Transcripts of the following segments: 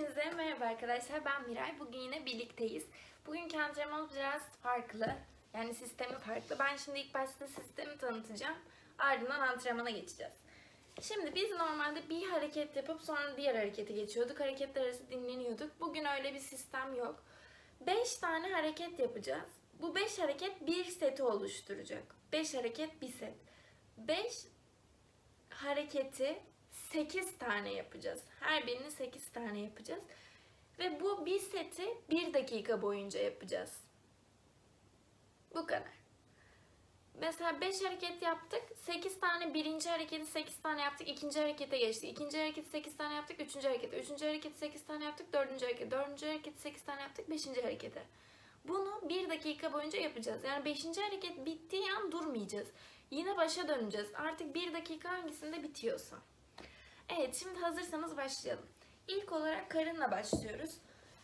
Hepinize merhaba arkadaşlar. Ben Miray. Bugün yine birlikteyiz. Bugünkü antrenmanımız biraz farklı. Yani sistemi farklı. Ben şimdi ilk başta sistemi tanıtacağım. Ardından antrenmana geçeceğiz. Şimdi biz normalde bir hareket yapıp sonra diğer harekete geçiyorduk. Hareketler arası dinleniyorduk. Bugün öyle bir sistem yok. 5 tane hareket yapacağız. Bu 5 hareket bir seti oluşturacak. 5 hareket bir set. 5 hareketi 8 tane yapacağız. Her birini 8 tane yapacağız. Ve bu bir seti 1 dakika boyunca yapacağız. Bu kadar. Mesela 5 hareket yaptık. 8 tane birinci hareketi 8 tane yaptık. ikinci harekete geçtik. İkinci hareketi 8 tane yaptık. Üçüncü harekete. Üçüncü hareketi 8 tane yaptık. Dördüncü harekete. Dördüncü hareketi 8 tane yaptık. Beşinci harekete. Bunu 1 dakika boyunca yapacağız. Yani 5. hareket bittiği an durmayacağız. Yine başa döneceğiz. Artık 1 dakika hangisinde bitiyorsa. Evet şimdi hazırsanız başlayalım. İlk olarak karınla başlıyoruz.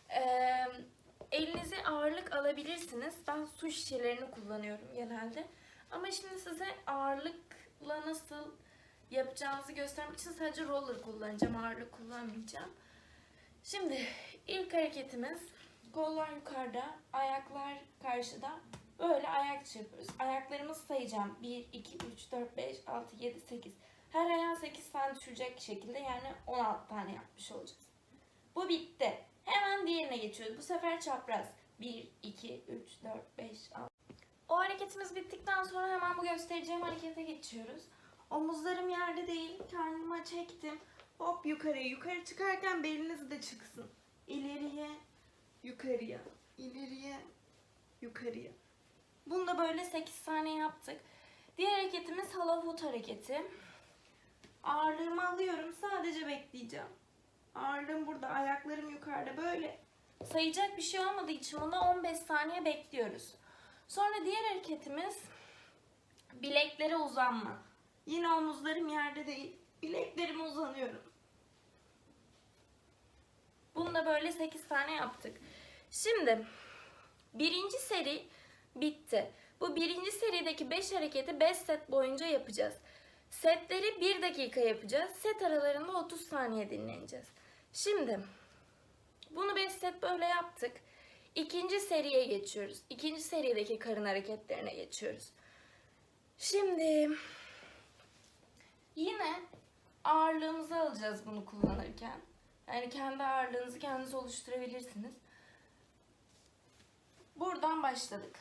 Ee, elinize ağırlık alabilirsiniz. Ben su şişelerini kullanıyorum genelde. Ama şimdi size ağırlıkla nasıl yapacağınızı göstermek için sadece roller kullanacağım. Ağırlık kullanmayacağım. Şimdi ilk hareketimiz kollar yukarıda, ayaklar karşıda. Böyle ayak yapıyoruz. Ayaklarımızı sayacağım. 1, 2, 3, 4, 5, 6, 7, 8. Her ayağa 8 tane düşecek şekilde yani 16 tane yapmış olacağız. Bu bitti. Hemen diğerine geçiyoruz. Bu sefer çapraz. 1, 2, 3, 4, 5, 6. O hareketimiz bittikten sonra hemen bu göstereceğim harekete geçiyoruz. Omuzlarım yerde değil. Karnıma çektim. Hop yukarıya. Yukarı çıkarken beliniz de çıksın. İleriye, yukarıya. İleriye, yukarıya. Bunu da böyle 8 tane yaptık. Diğer hareketimiz hoop hareketi. Ağırlığımı alıyorum. Sadece bekleyeceğim. Ağırlığım burada. Ayaklarım yukarıda. Böyle sayacak bir şey olmadığı için buna 15 saniye bekliyoruz. Sonra diğer hareketimiz bileklere uzanma. Yine omuzlarım yerde değil. Bileklerime uzanıyorum. Bunu da böyle 8 tane yaptık. Şimdi birinci seri bitti. Bu birinci serideki 5 hareketi 5 set boyunca yapacağız. Setleri 1 dakika yapacağız. Set aralarında 30 saniye dinleneceğiz. Şimdi bunu 5 set böyle yaptık. İkinci seriye geçiyoruz. İkinci serideki karın hareketlerine geçiyoruz. Şimdi yine ağırlığımızı alacağız bunu kullanırken. Yani kendi ağırlığınızı kendiniz oluşturabilirsiniz. Buradan başladık.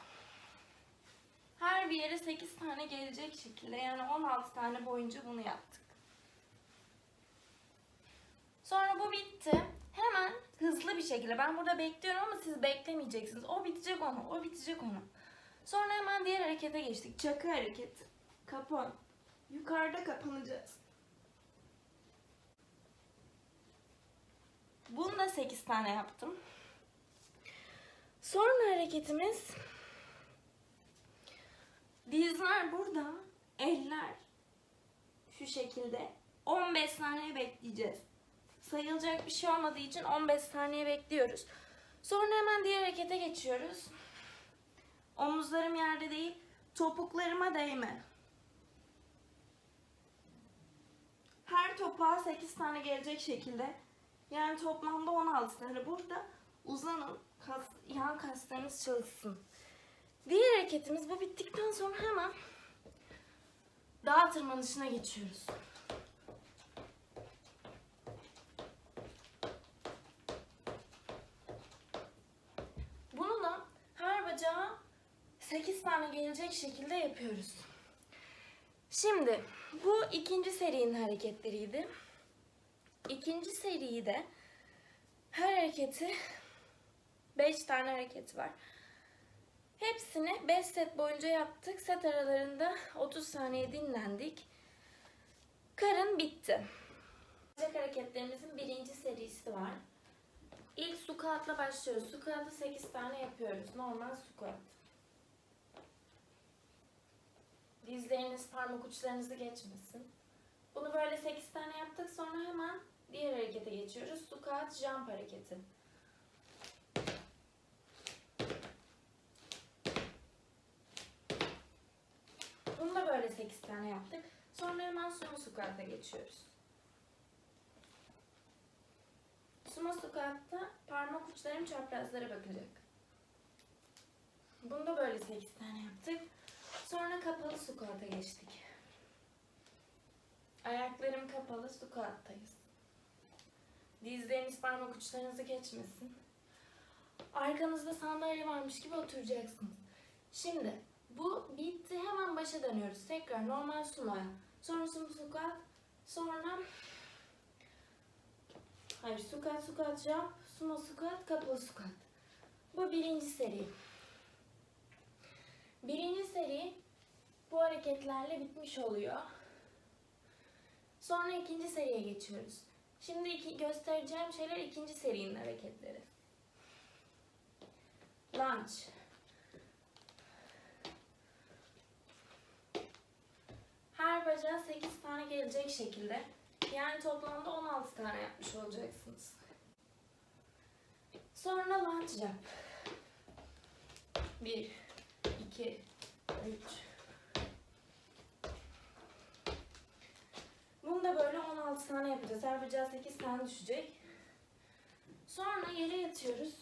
Her bir yere 8 tane gelecek şekilde yani 16 tane boyunca bunu yaptık. Sonra bu bitti. Hemen hızlı bir şekilde ben burada bekliyorum ama siz beklemeyeceksiniz. O bitecek onu, o bitecek onu. Sonra hemen diğer harekete geçtik. Çakı hareketi. Kapan. Yukarıda kapanacağız. Bunu da 8 tane yaptım. Sonra hareketimiz dizler burada, eller şu şekilde 15 saniye bekleyeceğiz. Sayılacak bir şey olmadığı için 15 saniye bekliyoruz. Sonra hemen diğer harekete geçiyoruz. Omuzlarım yerde değil, topuklarıma değme. Her topuğa 8 tane gelecek şekilde. Yani toplamda 16 tane. Burada uzanın, kas, yan kaslarınız çalışsın. Hareketimiz bu bittikten sonra hemen dağ tırmanışına geçiyoruz. Bunu da her bacağa 8 tane gelecek şekilde yapıyoruz. Şimdi bu ikinci serinin hareketleriydi. İkinci seriyi de her hareketi 5 tane hareket var. Hepsini 5 set boyunca yaptık. Set aralarında 30 saniye dinlendik. Karın bitti. Bacak hareketlerimizin birinci serisi var. İlk squat'la başlıyoruz. Squat'ı 8 tane yapıyoruz. Normal squat. Dizleriniz, parmak uçlarınızı geçmesin. Bunu böyle 8 tane yaptık. Sonra hemen diğer harekete geçiyoruz. Squat jump hareketi. Bunu da böyle 8 tane yaptık. Sonra hemen sumo squat'a geçiyoruz. Sumo squat'ta parmak uçlarım çaprazlara bakacak. Bunda böyle 8 tane yaptık. Sonra kapalı squat'a geçtik. Ayaklarım kapalı squat'tayız. Dizleriniz parmak uçlarınızı geçmesin. Arkanızda sandalye varmış gibi oturacaksınız. Şimdi bu bitti. Hemen başa dönüyoruz. Tekrar normal sumoya. Sonra sumo squat. Sonra hayır squat squat jump. Sumo squat kapalı squat. Bu birinci seri. Birinci seri bu hareketlerle bitmiş oluyor. Sonra ikinci seriye geçiyoruz. Şimdi iki, göstereceğim şeyler ikinci serinin hareketleri. Lunge. Her bacağa 8 tane gelecek şekilde. Yani toplamda 16 tane yapmış olacaksınız. Sonra lunge jump. 1, 2, 3. Bunu da böyle 16 tane yapacağız. Her bacağa 8 tane düşecek. Sonra yere yatıyoruz.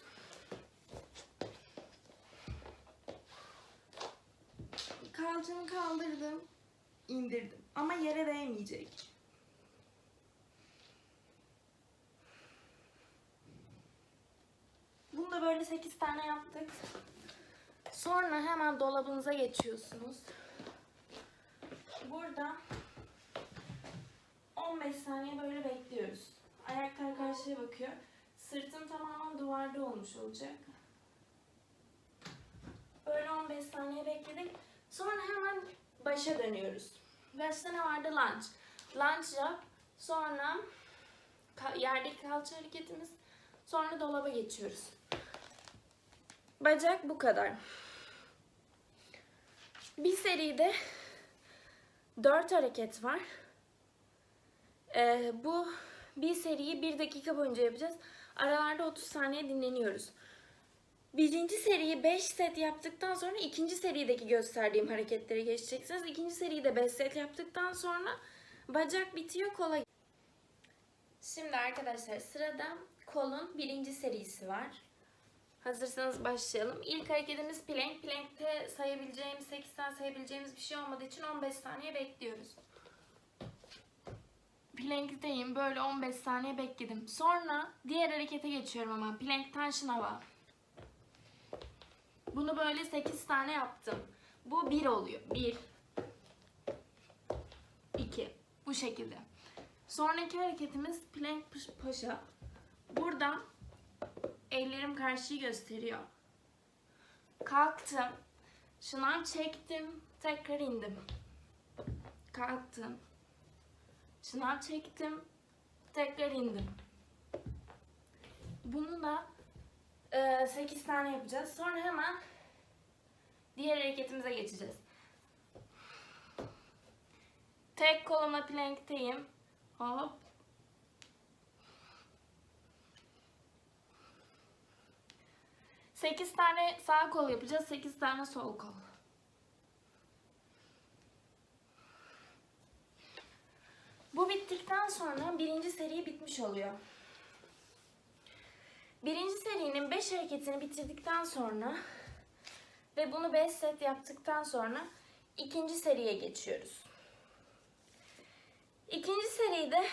Kalçamı kaldırdım, indirdim. Ama yere değmeyecek. Bunu da böyle 8 tane yaptık. Sonra hemen dolabınıza geçiyorsunuz. Burada 15 saniye böyle bekliyoruz. Ayaklar karşıya bakıyor. Sırtım tamamen duvarda olmuş olacak. Böyle 15 saniye bekledik. Sonra hemen başa dönüyoruz. Başta ne vardı? Lunge. Lunge yap. Sonra yerdeki kalça hareketimiz. Sonra dolaba geçiyoruz. Bacak bu kadar. Bir seride 4 hareket var. Ee, bu bir seriyi 1 dakika boyunca yapacağız. Aralarda 30 saniye dinleniyoruz. Birinci seriyi 5 set yaptıktan sonra ikinci serideki gösterdiğim hareketlere geçeceksiniz. İkinci seriyi de 5 set yaptıktan sonra bacak bitiyor kola. Şimdi arkadaşlar sırada kolun birinci serisi var. Hazırsanız başlayalım. İlk hareketimiz plank. Plank'te sayabileceğimiz, 8 tane sayabileceğimiz bir şey olmadığı için 15 saniye bekliyoruz. Plankteyim. Böyle 15 saniye bekledim. Sonra diğer harekete geçiyorum hemen. Plankten şınava. Bunu böyle 8 tane yaptım. Bu 1 oluyor. 1 2 Bu şekilde. Sonraki hareketimiz plank paşa. Burada ellerim karşıyı gösteriyor. Kalktım. Şınav çektim. Tekrar indim. Kalktım. Şınav çektim. Tekrar indim. Bunu da 8 tane yapacağız. Sonra hemen diğer hareketimize geçeceğiz. Tek kolumla plankteyim. Hop. Sekiz tane sağ kol yapacağız. Sekiz tane sol kol. Bu bittikten sonra birinci seri bitmiş oluyor. Birinci serinin 5 hareketini bitirdikten sonra ve bunu 5 set yaptıktan sonra ikinci seriye geçiyoruz. İkinci seride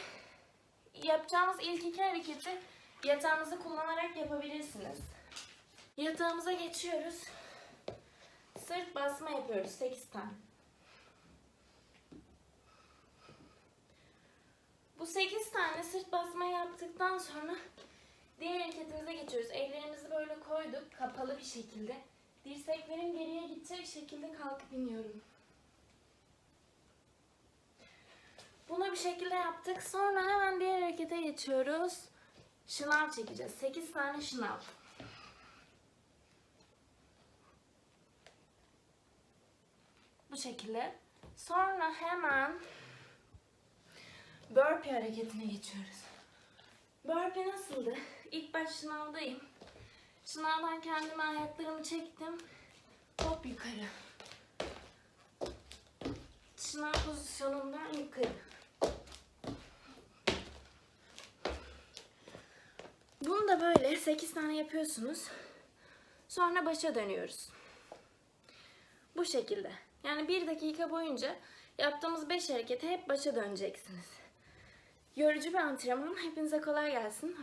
yapacağımız ilk iki hareketi yatağınızı kullanarak yapabilirsiniz. Yatağımıza geçiyoruz. Sırt basma yapıyoruz 8 tane. Bu 8 tane sırt basma yaptıktan sonra Diğer hareketimize geçiyoruz. Ellerimizi böyle koyduk kapalı bir şekilde. Dirseklerim geriye gidecek şekilde kalkıp iniyorum. Bunu bir şekilde yaptık. Sonra hemen diğer harekete geçiyoruz. Şınav çekeceğiz. 8 tane şınav. Bu şekilde. Sonra hemen burpee hareketine geçiyoruz. Burpee nasıldı? İlk baş şınavdayım. Şınavdan kendime ayaklarımı çektim. Hop yukarı. Şınav pozisyonundan yukarı. Bunu da böyle 8 tane yapıyorsunuz. Sonra başa dönüyoruz. Bu şekilde. Yani 1 dakika boyunca yaptığımız 5 harekete hep başa döneceksiniz. Yorucu bir antrenman. Hepinize kolay gelsin. Hoşça